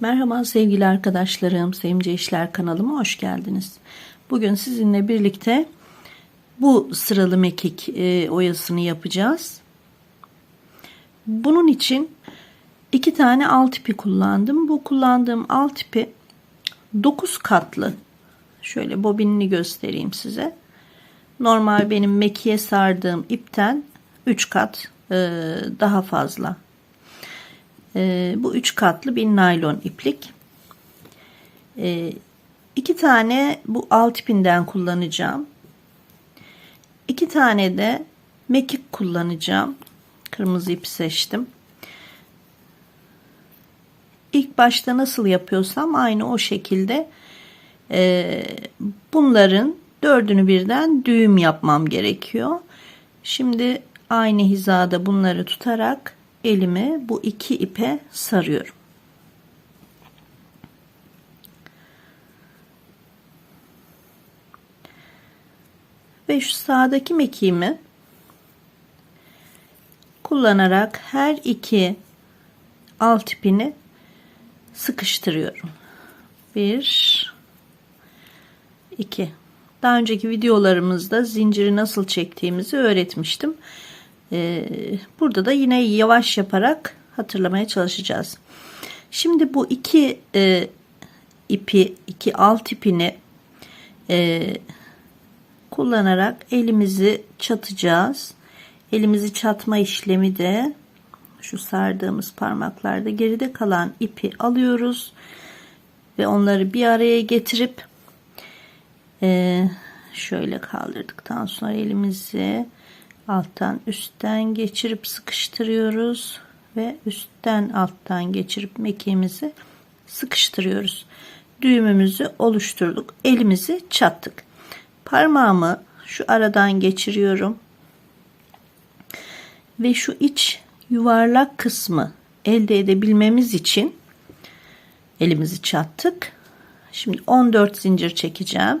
Merhaba sevgili arkadaşlarım, Sevimce İşler kanalıma hoş geldiniz. Bugün sizinle birlikte bu sıralı mekik e, oyasını yapacağız. Bunun için iki tane alt ipi kullandım. Bu kullandığım alt ipi 9 katlı. Şöyle bobinini göstereyim size. Normal benim mekiğe sardığım ipten 3 kat e, daha fazla e, bu üç katlı bir naylon iplik. E, iki tane bu alt ipinden kullanacağım. İki tane de mekik kullanacağım. Kırmızı ip seçtim. İlk başta nasıl yapıyorsam aynı o şekilde e, bunların dördünü birden düğüm yapmam gerekiyor. Şimdi aynı hizada bunları tutarak elimi bu iki ipe sarıyorum. Ve şu sağdaki mekiğimi kullanarak her iki alt ipini sıkıştırıyorum. Bir, iki. Daha önceki videolarımızda zinciri nasıl çektiğimizi öğretmiştim. Ee, burada da yine yavaş yaparak hatırlamaya çalışacağız. Şimdi bu iki e, ipi, iki alt ipini e, kullanarak elimizi çatacağız. Elimizi çatma işlemi de şu sardığımız parmaklarda geride kalan ipi alıyoruz ve onları bir araya getirip e, şöyle kaldırdıktan sonra elimizi alttan üstten geçirip sıkıştırıyoruz ve üstten alttan geçirip mekiğimizi sıkıştırıyoruz. Düğümümüzü oluşturduk. Elimizi çattık. Parmağımı şu aradan geçiriyorum. Ve şu iç yuvarlak kısmı elde edebilmemiz için elimizi çattık. Şimdi 14 zincir çekeceğim.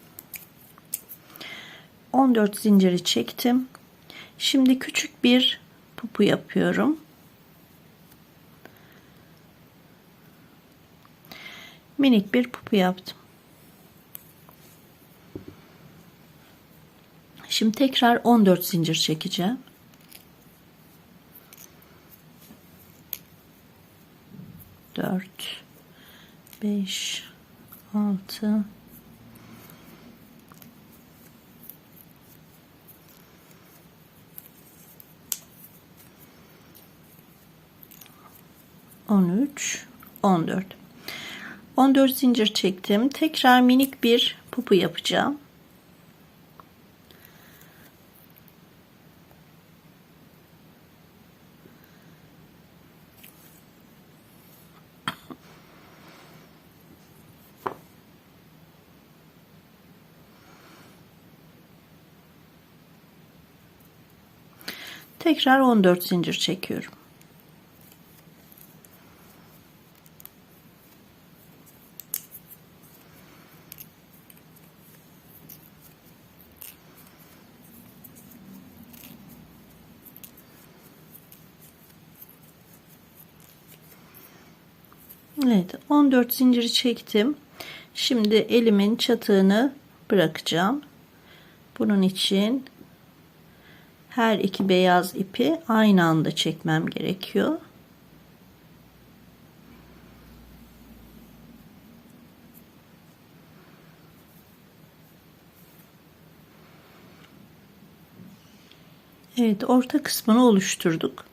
14 zinciri çektim. Şimdi küçük bir pupu yapıyorum. Minik bir pupu yaptım. Şimdi tekrar 14 zincir çekeceğim. Dört, beş, altı, 13 14 14 zincir çektim. Tekrar minik bir pupu yapacağım. Tekrar 14 zincir çekiyorum. Evet 14 zinciri çektim. Şimdi elimin çatığını bırakacağım. Bunun için her iki beyaz ipi aynı anda çekmem gerekiyor. Evet orta kısmını oluşturduk.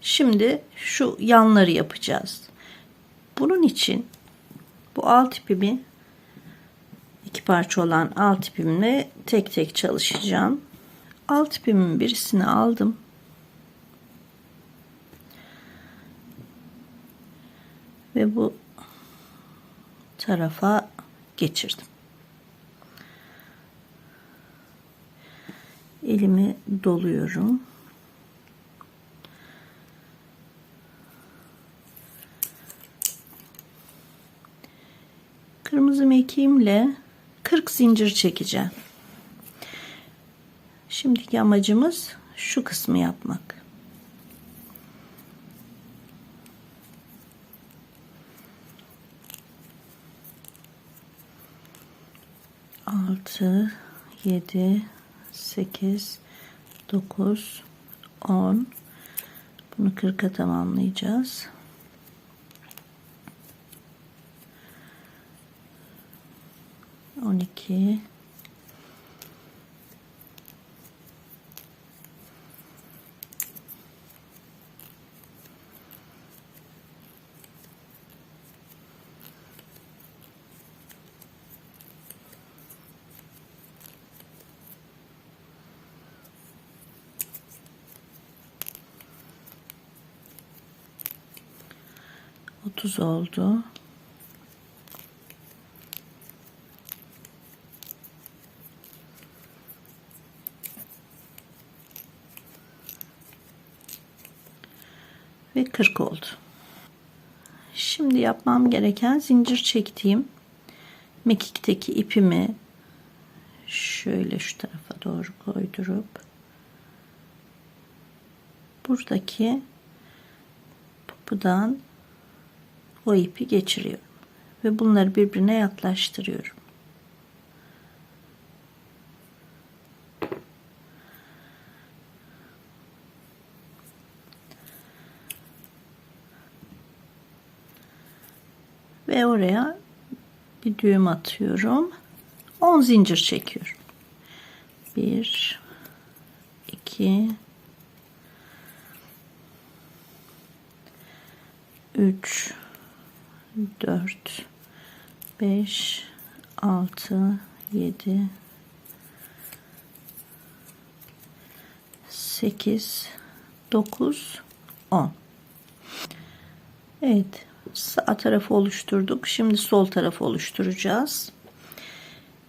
Şimdi şu yanları yapacağız. Bunun için bu alt ipimi iki parça olan alt ipimle tek tek çalışacağım. Alt ipimin birisini aldım. Ve bu tarafa geçirdim. Elimi doluyorum. Kırmızı mekiğimle 40 zincir çekeceğim. Şimdiki amacımız şu kısmı yapmak. Altı, yedi, sekiz, dokuz, on. Bunu kırka tamamlayacağız. 12 30 oldu. Ve 40 oldu. Şimdi yapmam gereken zincir çektiğim mekikteki ipimi şöyle şu tarafa doğru koydurup buradaki pupudan o ipi geçiriyorum ve bunları birbirine yaklaştırıyorum. ve oraya bir düğüm atıyorum. 10 zincir çekiyorum. 1 2 3 4 5 6 7 8 9 10 Evet sağ tarafı oluşturduk. Şimdi sol tarafı oluşturacağız.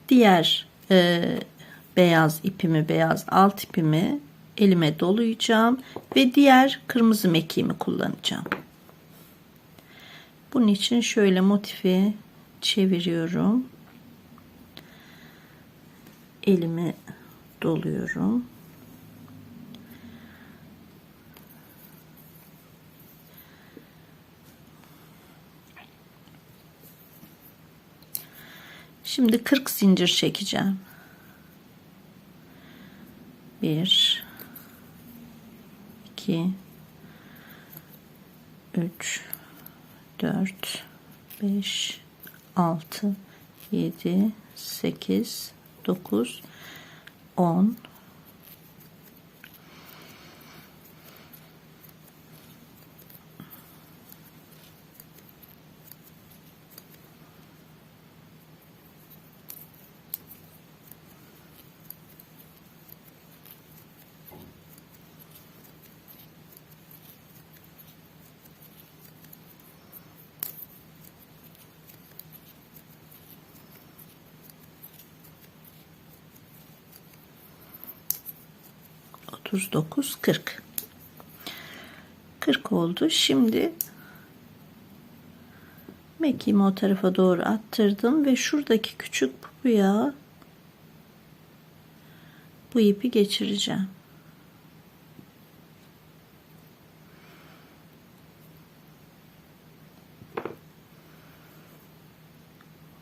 Diğer e, beyaz ipimi, beyaz alt ipimi elime dolayacağım ve diğer kırmızı mekiğimi kullanacağım. Bunun için şöyle motifi çeviriyorum. Elimi doluyorum. Şimdi 40 zincir çekeceğim. 1 2 3 4 5 6 7 8 9 10 39 40 40 oldu. Şimdi mekiğimi o tarafa doğru attırdım ve şuradaki küçük puya bu ipi geçireceğim.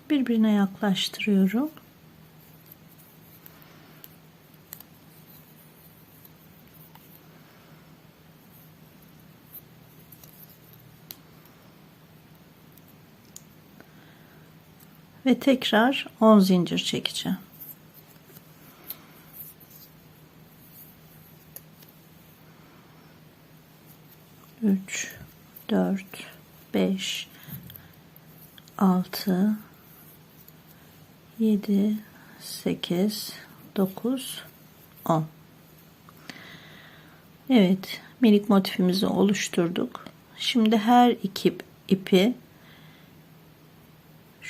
Birbirine yaklaştırıyorum ve tekrar 10 zincir çekeceğim. Üç, dört, beş, altı, yedi, sekiz, dokuz, on. Evet, minik motifimizi oluşturduk. Şimdi her iki ipi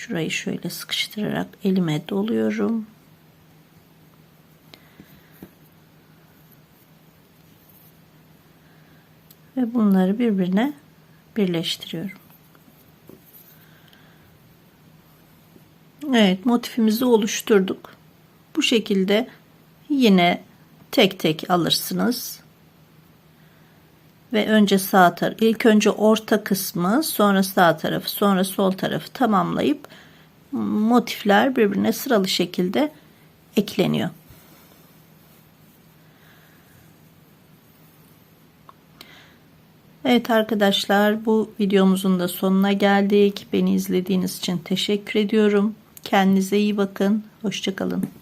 Şurayı şöyle sıkıştırarak elime doluyorum. Ve bunları birbirine birleştiriyorum. Evet motifimizi oluşturduk. Bu şekilde yine tek tek alırsınız. Ve önce sağ taraf, ilk önce orta kısmı, sonra sağ tarafı, sonra sol tarafı tamamlayıp motifler birbirine sıralı şekilde ekleniyor. Evet arkadaşlar bu videomuzun da sonuna geldik. Beni izlediğiniz için teşekkür ediyorum. Kendinize iyi bakın. Hoşçakalın.